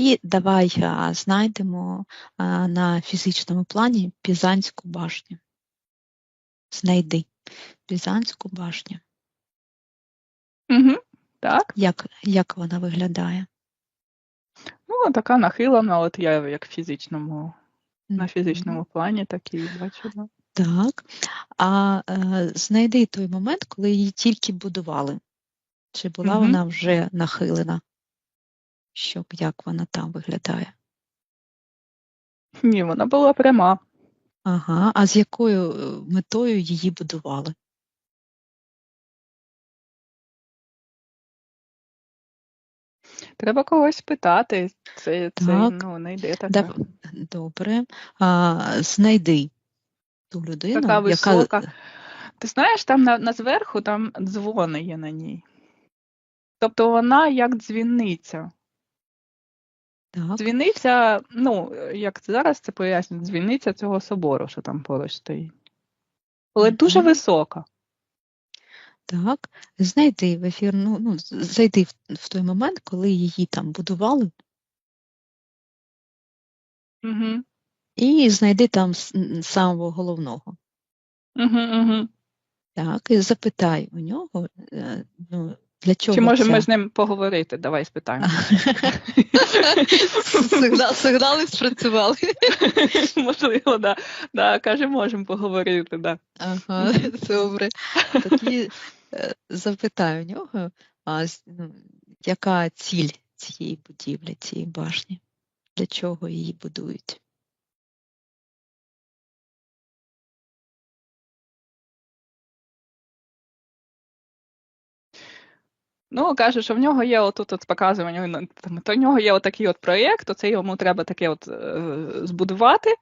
тоді давай знайдемо на фізичному плані Пізанську башню. Знайди Пізанську башню. Угу. Так. Як, як вона виглядає? Ну, така нахилена, от я як фізичному, на фізичному плані такий бачу. да. Так. А е, знайди той момент, коли її тільки будували. Чи була Мгм. вона вже нахилена? Щоб як вона там виглядає? Ні, вона була пряма. Ага. А з якою е, метою її будували? Треба когось питати. Це, це Так. ну, не йде так. Дав- Добре. А, знайди ту людину, Така яка. Ти знаєш, там на, на зверху там дзвони є на ній. Тобто вона як дзвіниця. Так, Дзвіниця, ну, як зараз це пояснюють, дзвіниця цього собору, що там поруч стоїть. Але дуже висока. так, знайди в ефір, ну, ну зайди в, в той момент, коли її там будували, Угу. і знайди там самого головного. Угу, угу. Так, і запитай у нього, е, ну, для чого Чи можемо ми з ним поговорити? Давай спитаємо. Сигнал, сигнали спрацювали. Можливо, да. да. Каже, можемо поговорити, да. Ага, добре. Тоді е, запитай у нього, а, ну, яка ціль цієї будівлі, цієї башні? Для чого її будують? Ну, каже, що в нього є отут от показування, то в нього є отакий от проєкт, оце йому треба таке от е, збудувати,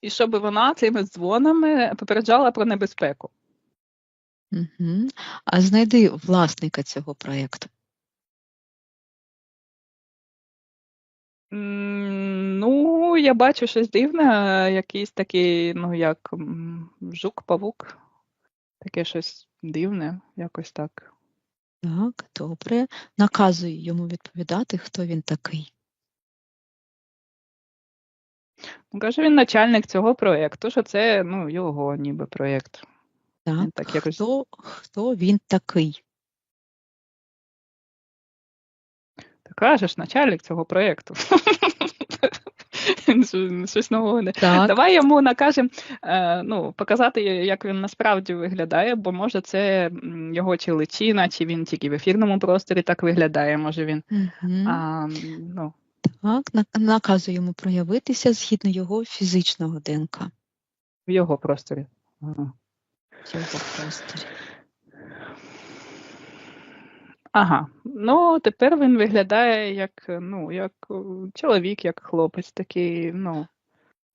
і щоб вона цими дзвонами попереджала про небезпеку. Угу. А знайди власника цього проєкту. Ну, я бачу щось дивне, якийсь такий, ну, як жук-павук, таке щось дивне, якось так. Так, добре. Наказуй йому відповідати, хто він такий. Ну, каже, він начальник цього проєкту, що це ну, його ніби проєкт. Так, Він так якось- хто, хто він такий? Ти кажеш, начальник цього проєкту. Щось нового не. Так, Давай йому накажемо е, ну, показати, як він насправді виглядає, бо може це його чи личина, чи він тільки в ефірному просторі так виглядає. Може він Мгм. а, ну, так, на- наказуй йому проявитися згідно його фізичного ДНК, в його просторі. В його просторі. Ага. Ну, тепер він виглядає як, ну, як е, чоловік, як хлопець, такий, ну,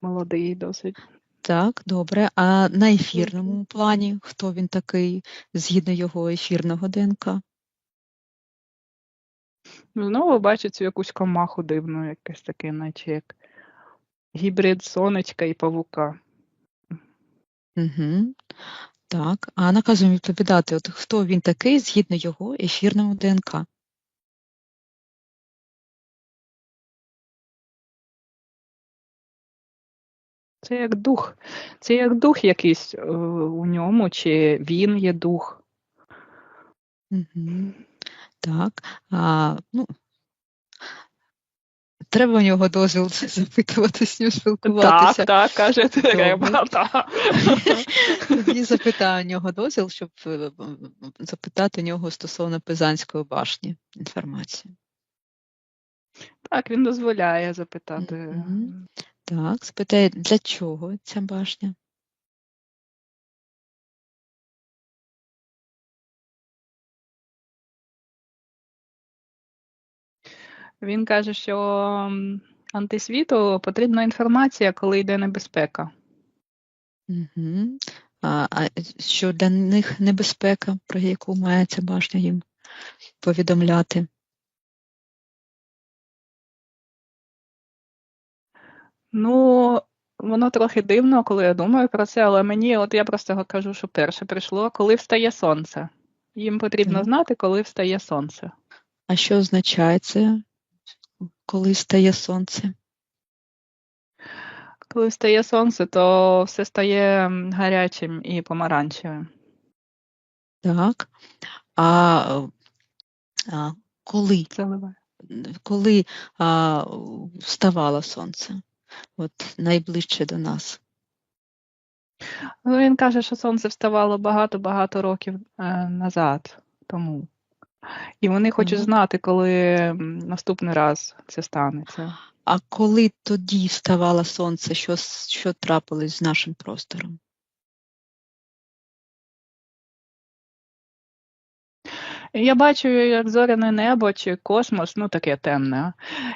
молодий досить. Так, добре. А на ефірному плані хто він такий згідно його ефірного ДНК? Знову бачу цю якусь комаху дивну, якесь таке, наче як гібрид сонечка і павука. Угу. Так, а наказуємо відповідати, от хто він такий згідно його ефірному ДНК. Це як дух. Це як дух якийсь е, у ньому, чи він є дух. Угу. Так, а, ну, треба у нього дозвіл запитувати з ним спілкуватися. Так, так, каже, треба. Так. Тоді запитаю у нього дозвіл, щоб е, запитати у нього стосовно Пизанської башні інформацію. Так, він дозволяє запитати. Мгм. Так, спитає, для чого ця башня? Він каже, що антисвіту потрібна інформація, коли йде небезпека. Угу. А, а що для них небезпека, про яку має ця башня їм повідомляти? Ну, воно трохи дивно, коли я думаю про це, але мені, от я просто кажу, що перше прийшло, коли встає сонце. Їм потрібно знати, коли встає сонце. А що означає це? Коли стає сонце? Коли стає сонце, то все стає гарячим і помаранчевим. Так. А, а коли? Заливає. Коли а, вставало сонце? От найближче до нас. Ну, він каже, що сонце вставало багато-багато років е, назад тому. І вони хочуть Мгм. знати, коли наступний раз це станеться. А коли тоді вставало сонце, що, що трапилось з нашим простором? Я бачу, як зоряне небо чи космос, ну таке темне.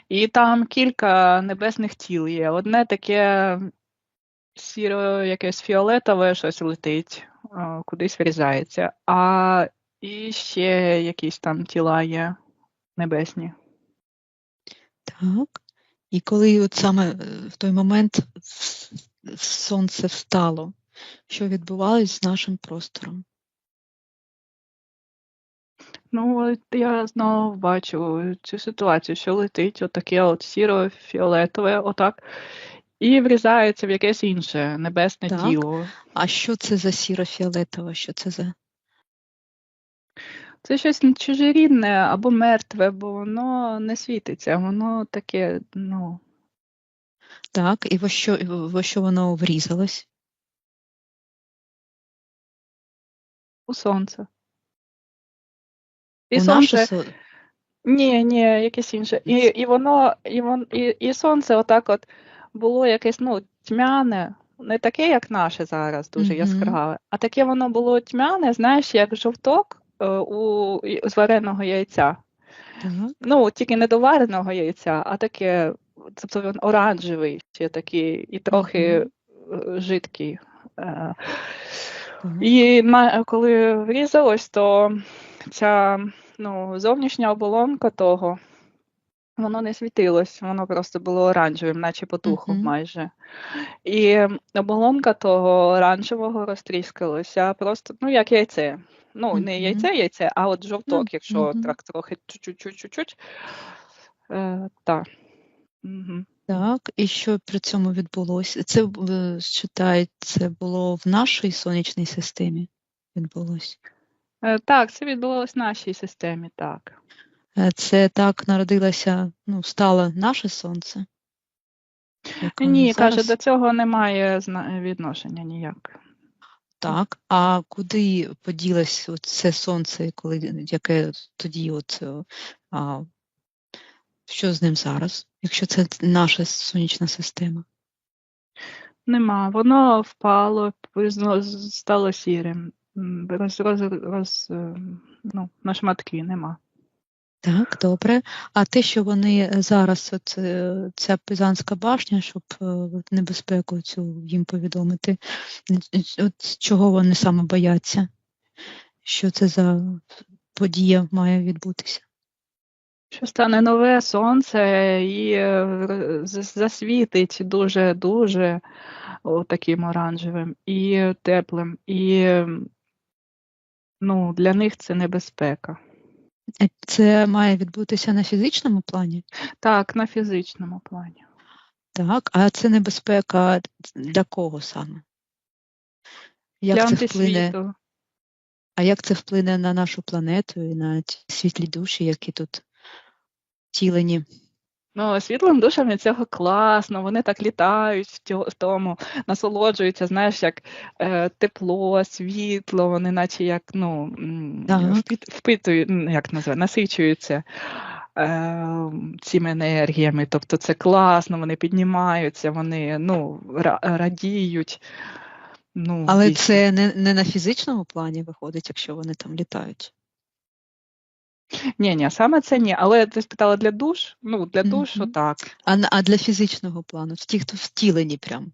І там кілька небесних тіл є. Одне таке сіро, якесь фіолетове, щось летить, кудись врізається. А і ще якісь там тіла є небесні. Так. І коли от саме е, в той момент сонце встало, що відбувалось з нашим простором? Ну, от я знову бачу цю ситуацію, що летить отаке от сіро-фіолетове, отак, і врізається в якесь інше небесне Так. тіло. А що це за сіро-фіолетове? Що це за? Це щось чужорідне або мертве, бо воно не світиться, воно таке, ну, Так, і во що, во що воно врізалось? у сонце. І У наше сонце, со- ні, ні, якесь інше. І, і воно, і, вон, і, і сонце отак от було якесь, ну, тьмяне, не таке, як наше зараз, дуже Мгм. яскраве, а таке воно було тьмяне, знаєш, як жовток у, і- з вареного яйця. Так. Ну, тільки не до вареного яйця, а таке, тобто він оранжевий, ще такий, і трохи е, жидкий. Е, І коли врізалось, то ця ну, зовнішня оболонка того, воно не світилось, воно просто було оранжевим, наче потухло Мгм. майже. І оболонка того оранжевого розтріскалася, просто, ну, як яйце. Ну, не яйце, яйце, а от жовток, Ну, якщо так трохи чуть-чуть-чуть-чуть. Е, так. Угу. Так, і що при цьому відбулося? Це читай, це було в нашій сонячній системі відбулося. Е, так, це відбулося в нашій системі, так. Е, Це так народилося, ну, стало наше сонце. Ні, каже, до цього немає відношення ніяк. Так, а куди поділось це сонце, коли яке тоді, от е, а, що з ним зараз, якщо це наша сонячна система? Нема. Воно впало, стало сірим. Роз, роз, роз, е, ну, на шматки нема. Так, добре. А те, що вони зараз, от е, ця Пизанська башня, щоб е, от небезпеку цю їм повідомити, от чого вони саме бояться? Що це за подія має відбутися? Що стане нове сонце і е, засвітить дуже-дуже таким оранжевим і теплим. І ну, для них це небезпека. Е, Це має відбутися на фізичному плані? Так, на фізичному плані. Так, а це небезпека для кого саме? Як для це вплине, а як це вплине на нашу планету і на ті світлі душі, які тут втілені? Ну, світлим душам від цього класно, вони так літають в тому, насолоджуються, знаєш, як е, тепло, світло, вони наче як, ну, впитують, як називає, насичуються е, цими енергіями. Тобто це класно, вони піднімаються, вони ну, ра- радіють. Ну, Але дійсно. це не, не на фізичному плані виходить, якщо вони там літають. Ні, ні, саме це ні. Але ти спитала для душ? Ну, для душу mm -hmm. так. А, а для фізичного плану, ті, хто втілені прям,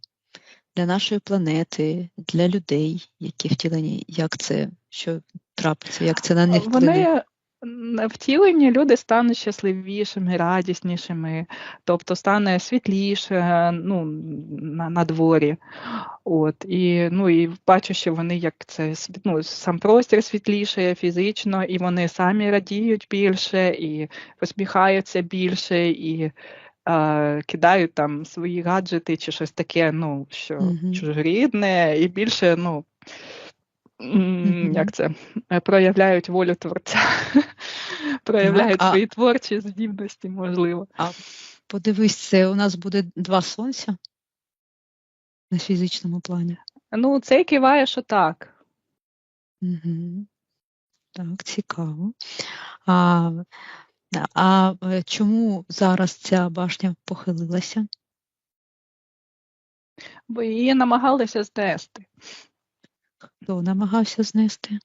для нашої планети, для людей, які втілені, як це, що трапиться, як це на них вплине? Вони, на втіленні люди стануть щасливішими, радіснішими, тобто стане світліше ну, на, на дворі. От, І ну, і бачу, що вони як це ну, сам простір світліше фізично, і вони самі радіють більше, і посміхаються більше, і е, кидають там свої гаджети чи щось таке, ну, що Мгм. чужорідне, і більше, ну. Як це е, проявляють волю творця, проявляють а- свої творчі здібності, можливо. А подивись, це у нас буде два сонця на фізичному плані. Ну, це киває, що так. Угу. Так, цікаво. А, а е, чому зараз ця башня похилилася? Бо її намагалися знести. Хто намагався знести?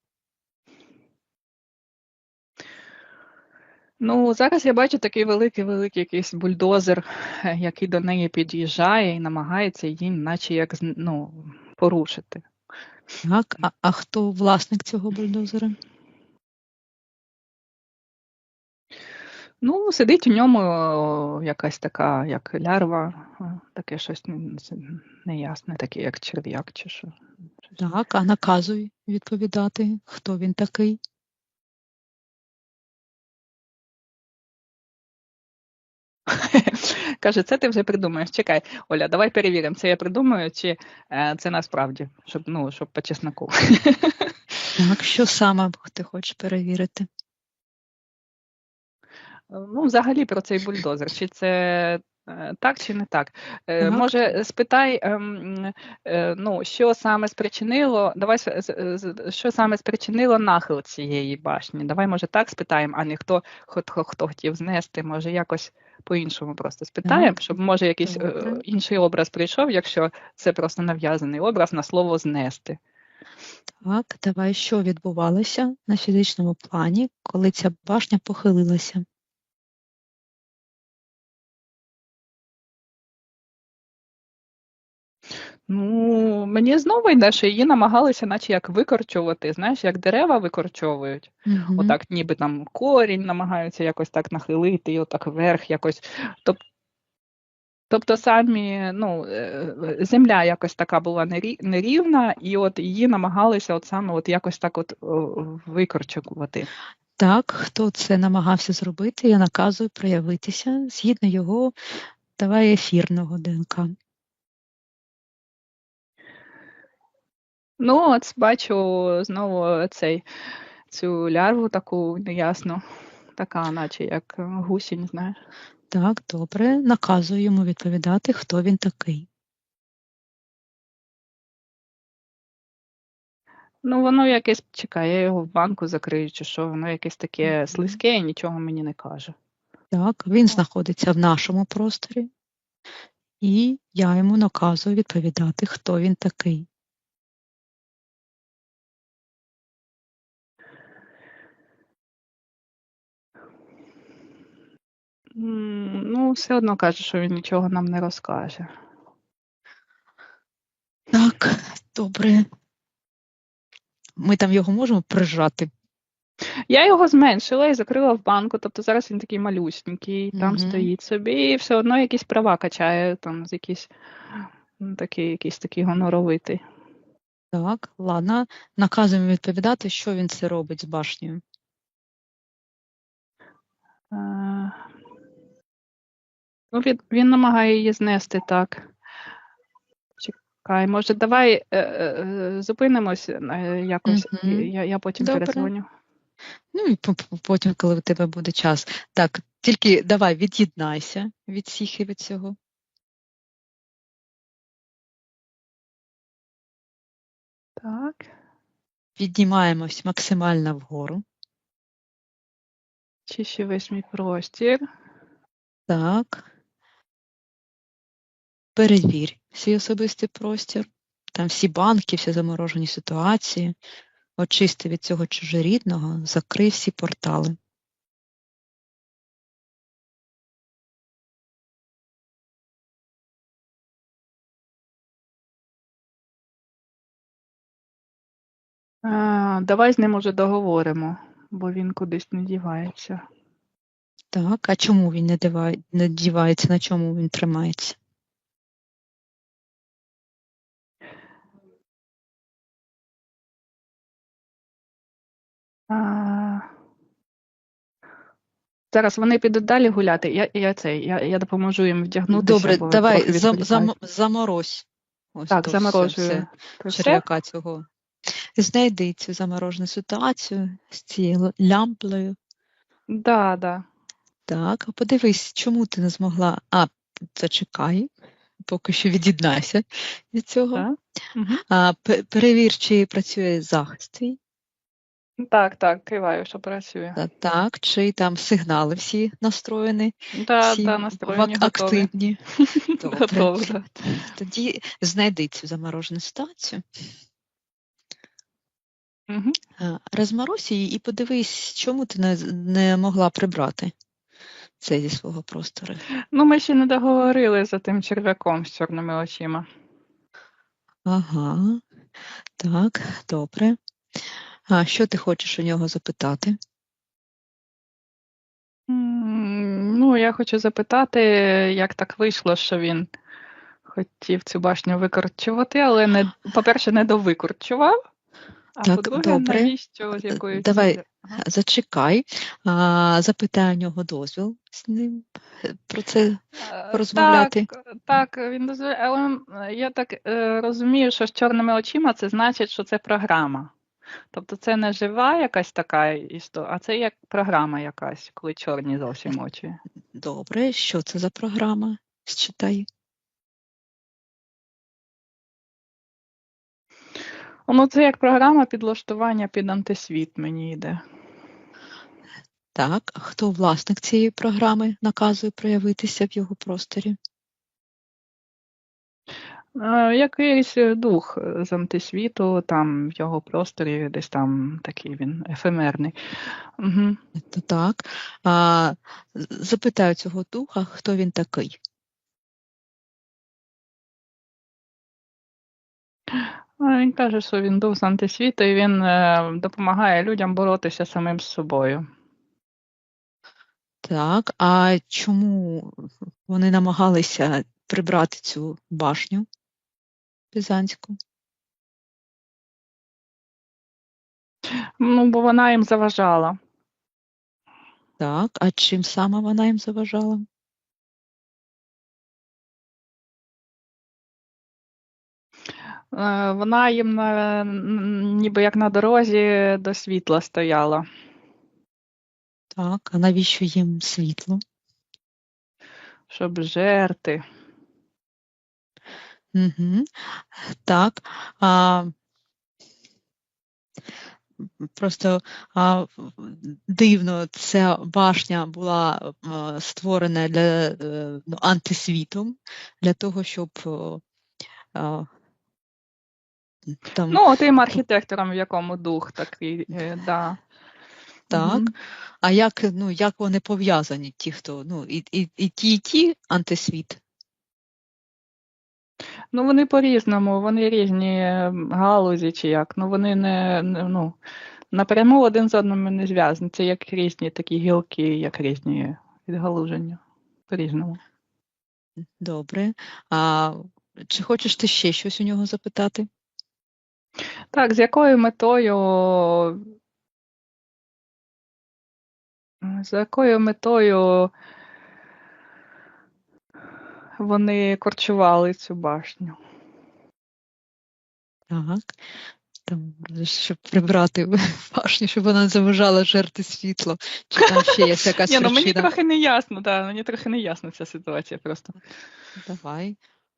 Ну, зараз я бачу такий великий-великий якийсь бульдозер, е, який до неї під'їжджає і намагається її, наче як ну, порушити. Так, а, а хто власник цього бульдозера? Ну, сидить у ньому якась така, як лярва, таке щось неясне, таке, як черв'як чи що. Так, а наказуй відповідати, хто він такий? Каже, це ти вже придумаєш. Чекай, Оля, давай перевіримо, це я придумаю, чи е, це насправді, щоб, ну, щоб по чесноку. Так, що саме ти хочеш перевірити? Ну, взагалі про цей бульдозер. Чи це е, так, чи не так? Е, Може, спитай, ем, е, ну, що саме спричинило, давай що саме спричинило нахил цієї башні? Давай, може, так спитаємо, а не хто, хто, хто хотів знести, може, якось по-іншому просто спитаємо, Так, щоб може якийсь е, інший образ прийшов, якщо це просто нав'язаний образ на слово знести. Так, давай, що відбувалося на фізичному плані, коли ця башня похилилася? Ну, мені знову йде, що її намагалися, наче як викорчувати, знаєш, як дерева викорчовують. Мгм. Отак, ніби там корінь намагаються якось так нахилити, і отак вверх якось. Тоб- Тобто самі, ну, е, земля якось така була нерівна, і от її намагалися от саме от якось так от викорчувати. Так, хто це намагався зробити, я наказую проявитися згідно його, давай ефірного ДНК. Ну, от бачу знову цей, цю лярву таку неясну, така, наче як гусінь, знаєш. Так, добре, наказую йому відповідати, хто він такий. Ну, воно якесь, чекай, я його в банку закрию, чи що, воно якесь таке слизьке і нічого мені не каже. Так, він знаходиться в нашому просторі, і я йому наказую відповідати, хто він такий. Ну, все одно каже, що він нічого нам не розкаже. Так, добре. Ми там його можемо прижати. Я його зменшила і закрила в банку, тобто зараз він такий малюсенький, там стоїть собі, і все одно якісь права качає, там з якийсь ну, такий, якийсь такий гоноровитий. Так, ладно, наказуємо відповідати, що він це робить з башнею. Ну, він, він намагає її знести так. Чекай, може, давай е, е, е, зупинимось е, якось, і я, я потім Добре. перезвоню. Ну і по- по- потім, коли у тебе буде час. Так, тільки давай від'єднайся від всіх і від цього. Так. Піднімаємось максимально вгору. Чище весь мій простір. Так. Перевір свій особистий простір. Там всі банки, всі заморожені ситуації. Очисти від цього чужорідного, закрий всі портали. А, давай з ним уже договоримо. бо він кудись не дівається. Так, а чому він не дівається, на чому він тримається? Зараз вони підуть далі гуляти. Я, я, цей, я, я допоможу їм вдягнутися. Добре, давай зам, зам, заморозь. Ось Так, заморожую. Це черв'яка цього. Знайди цю заморожену ситуацію з цією лямплею. Да, да. Так, а подивись, чому ти не змогла. А, зачекай, поки що від'єднайся від цього. Мгм. А, пе- перевір, чи працює захист твій. Так, так, киваю, що працює. Та- Так, чи там сигнали всі настроєні, Да, всі да, настроєні готові. активні. Добре. Готові, да. Тоді знайди цю заморожену ситуацію, Мгм. розморозь її і подивись, чому ти не, не могла прибрати це зі свого простору. Ну, ми ще не договорили за тим черв'яком з чорними очима. Ага, так, добре. А що ти хочеш у нього запитати? Ну, я хочу запитати, як так вийшло, що він хотів цю башню викорчувати, але не, по-перше, не довикорчував, а Так, по-друге, добре. навіщо з якою Давай. Ага. Зачекай, а, запитай у нього дозвіл з ним е, про це. Е, порозмовляти. Так, так, він дозволяє, але е, я так е, розумію, що з чорними очима це значить, що це програма. Тобто це не жива якась така історія, а це як програма якась, коли чорні зовсім очі. Добре, що це за програма? Считай. Ну, це як програма підлаштування під антисвіт мені йде. Так, а хто власник цієї програми наказує проявитися в його просторі? Е, Якийсь е, дух е, з антисвіту, там в його просторі, десь там такий він ефемерний. Угу. Так. А, запитаю цього духа, хто він такий. Він каже, що він дух з антисвіту, і він допомагає людям боротися самим з собою. Так, а чому вони намагалися прибрати цю башню Пізанську? Ну, бо вона їм заважала. Так, а чим саме вона їм заважала? Е, Вона їм на, ніби як на дорозі до світла стояла. Так, а навіщо їм світло? Щоб жерти. Угу. Так. А, просто а, дивно, ця башня була а, створена для е, ну, антисвітом, для того, щоб а, там Ну, тим архітектором, в якому дух такий, е, да. так. Мгм. А як, ну, як вони пов'язані, ті, хто, ну, і, і, і ті, і ті антисвіт? Ну, вони по-різному, вони різні е, галузі чи як. Ну, вони не, не ну, напряму один з одним не зв'язані. Це як різні такі гілки, як різні відгалуження. По-різному. Добре. А чи хочеш ти ще щось у нього запитати? Так, з якою метою. З якою метою вони корчували цю башню? Так. Там, щоб прибрати башню, щоб вона не заважала жерти світло. Чи там ще є якась Ні, ну мені трохи не ясно, да, мені трохи не ясна ця ситуація просто. Давай.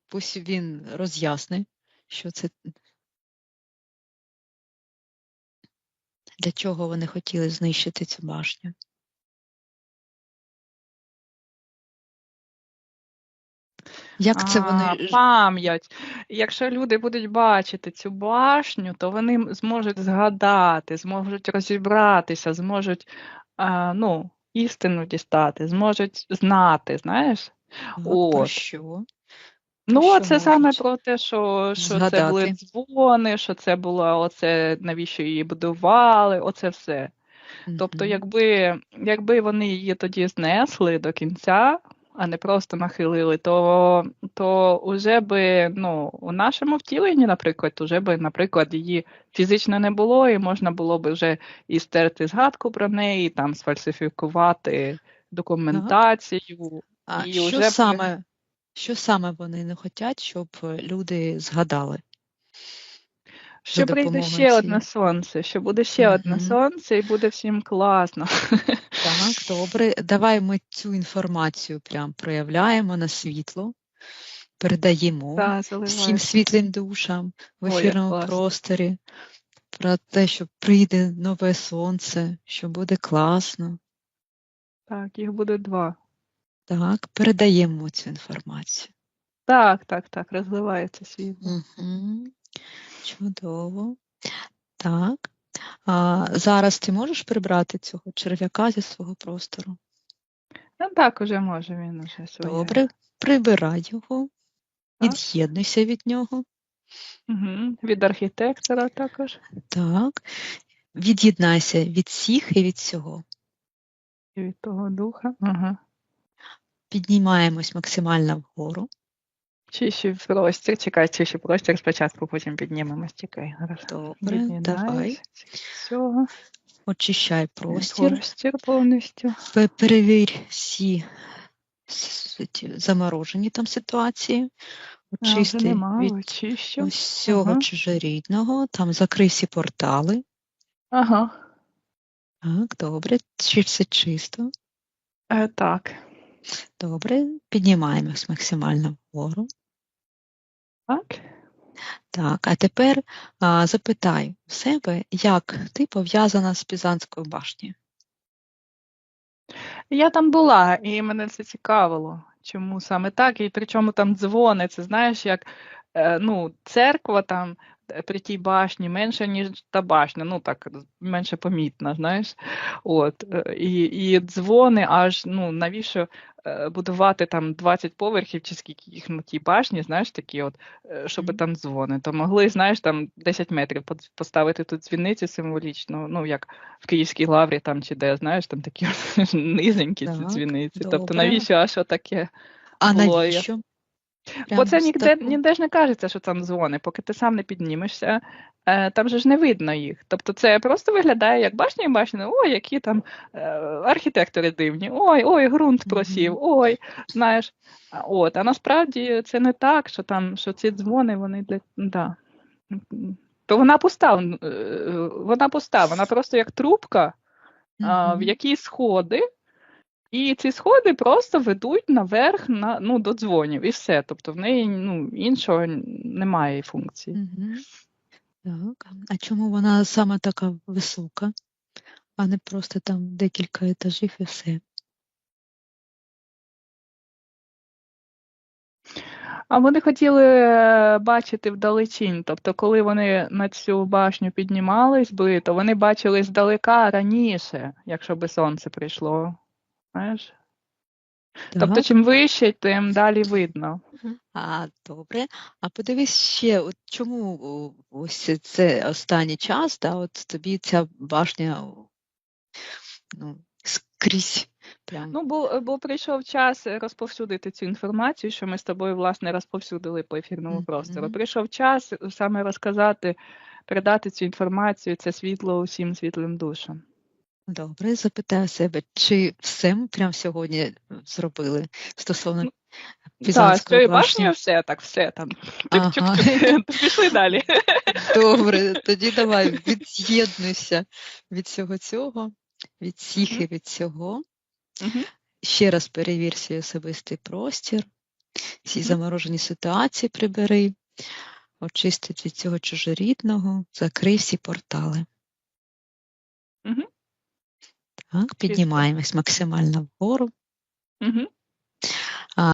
Пусть він роз'ясни, що це. Для чого вони хотіли знищити цю башню? Як це вони пам'ять. Якщо люди будуть бачити цю башню, то вони зможуть згадати, зможуть розібратися, зможуть а, ну, істину дістати, зможуть знати, знаєш? а, про що? Ну, що це саме про те, що, що це були дзвони, що це було оце, навіщо її будували, оце все. Тобто, якби, якби вони її тоді знесли до кінця, а не просто нахилили, то, то уже би ну, у нашому втіленні, наприклад, уже би, наприклад, її фізично не було, і можна було б вже і стерти згадку про неї, там сфальсифікувати документацію. А і що уже б- саме, що саме вони не хочуть, щоб люди згадали? Що прийде ще цієї- одне сонце, що буде ще одне сонце, і буде всім класно. Так, добре. Давай ми цю інформацію прям проявляємо на світло, передаємо Та, всім світлим душам в ефірному класно. просторі про те, що прийде нове сонце, що буде класно. Так, їх буде два. Так, передаємо цю інформацію. Так, так, так, розливається світло. Угу. Чудово. Так. А, зараз ти можеш прибрати цього черв'яка зі свого простору? Ну так, уже може він уже своє. Добре, прибирай його, Так. від'єднуйся від нього. Угу. Від архітектора також. Так. Від'єднайся від всіх і від всього. І від того духа. Ага. Піднімаємось максимально вгору. Чищу простір, чекай, чищу простір спочатку, потім піднімемось. Чекай. Добре, давай. Всього. Очищай простір. Простір повністю. Перевір всі заморожені там ситуації. Очисти нема, від очищу. усього Ага. чужорідного. Там закрий всі портали. Ага. Так, добре. Чи все чисто? Е, так. Добре. Піднімаємось максимально вгору. Так. Так, а тепер а, запитай у себе, як ти пов'язана з Пізанською башнею. Я там була, і мене це цікавило. Чому саме так? І при чому там дзвони, це знаєш, як е, ну, церква там при тій башні менше, ніж та башня, ну так, менше помітна, знаєш. От, е, і, і дзвони аж, ну, навіщо е, будувати там 20 поверхів, чи скільки їх на тій башні, знаєш, такі от, е, щоб там дзвони. То могли, знаєш, там 10 метрів поставити тут дзвіниці символічно, ну, як в Київській лаврі там чи де, знаєш, там такі низенькі ці дзвіниці. Тобто навіщо, а що таке? А Було, я- навіщо? Бо це ніде, ніде ж не кажеться, що там дзвони, поки ти сам не піднімешся, е, там же ж не видно їх. Тобто це просто виглядає як башня і башня, ой, які там е, архітектори дивні, ой, ой, ґрунт просів, ой, знаєш. От, а насправді це не так, що там, що ці дзвони, вони для. Да. То вона пуста, е, вона пуста, вона просто як трубка, в Мгм. які сходи, і ці сходи просто ведуть наверх на, ну, до дзвонів, і все. Тобто в неї ну, іншого немає функції. Так. А чому вона саме така висока, а не просто там декілька етажів і все? А вони хотіли е, бачити вдалечінь. Тобто, коли вони на цю башню піднімались би, то вони бачили здалека раніше, якщо би сонце прийшло. Знаєш? Тобто, чим вище, тим далі видно. А, добре. А подивись ще, от чому ось це останній час, да, от тобі ця башня ну, скрізь прям. Ну, бо, бо прийшов час розповсюдити цю інформацію, що ми з тобою, власне, розповсюдили по ефірному Мгм. простору. Прийшов час саме розказати, передати цю інформацію, це світло усім світлим душам. Добре, запитаю себе, чи все ми прям сьогодні зробили стосовно Так, з цією башні? башнею все, так, все там. Ага. Пішли далі. Добре, тоді давай від'єднуйся від всього цього, від всіх і від. Мгм. Ще раз перевір свій особистий простір, всі заморожені ситуації прибери, очисти від цього чужорідного, закрий всі портали. Так, піднімаємось максимально вгору. Мгм.